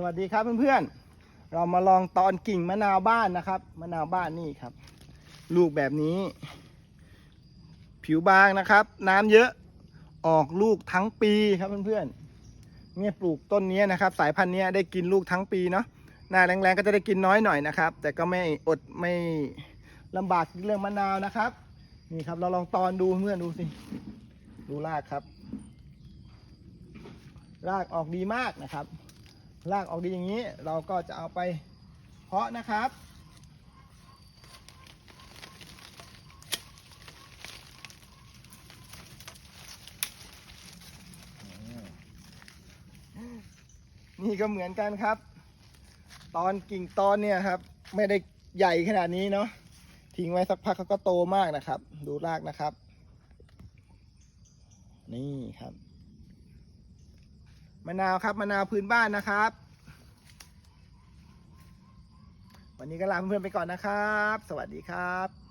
สวัสดีครับเพื่อนๆ เรามาลองตอนกิ่งมะนาวบ้านนะครับ มะนาวบ้านนี่ครับ ลูกแบบนี้ ผิวบางนะครับ น้ำเยอะออกลูกทั้งปีครับเพื่อนๆเนี่ยปลูกต้นนี้นะครับ สายพันธุ์นี้ได้กินลูกทั้งปีเนาะหน้าแรงๆก็จะได้กินน้อยหน่อยนะครับ แต่ก็ไม่อดไม่ลำบากเรื่องมะนาวนะครับนี่ครับ เราลองตอนดูเพื่อนดูสิดูรากครับ รากออกดีมากนะครับ รากออกดีอย่างนี้ เราก็จะเอาไปเพาะนะครับ นี่ก็เหมือนกันครับ ตอนกิ่งตอนเนี่ยครับ ไม่ได้ใหญ่ขนาดนี้เนาะทิ้งไว้สักพักเขาก็โตมากนะครับ ดูรากนะครับ นี่ครับ มะนาวครับมะนาวพื้นบ้านนะครับ วันนี้ก็ลาเพื่อนๆไปก่อนนะครับ สวัสดีครับ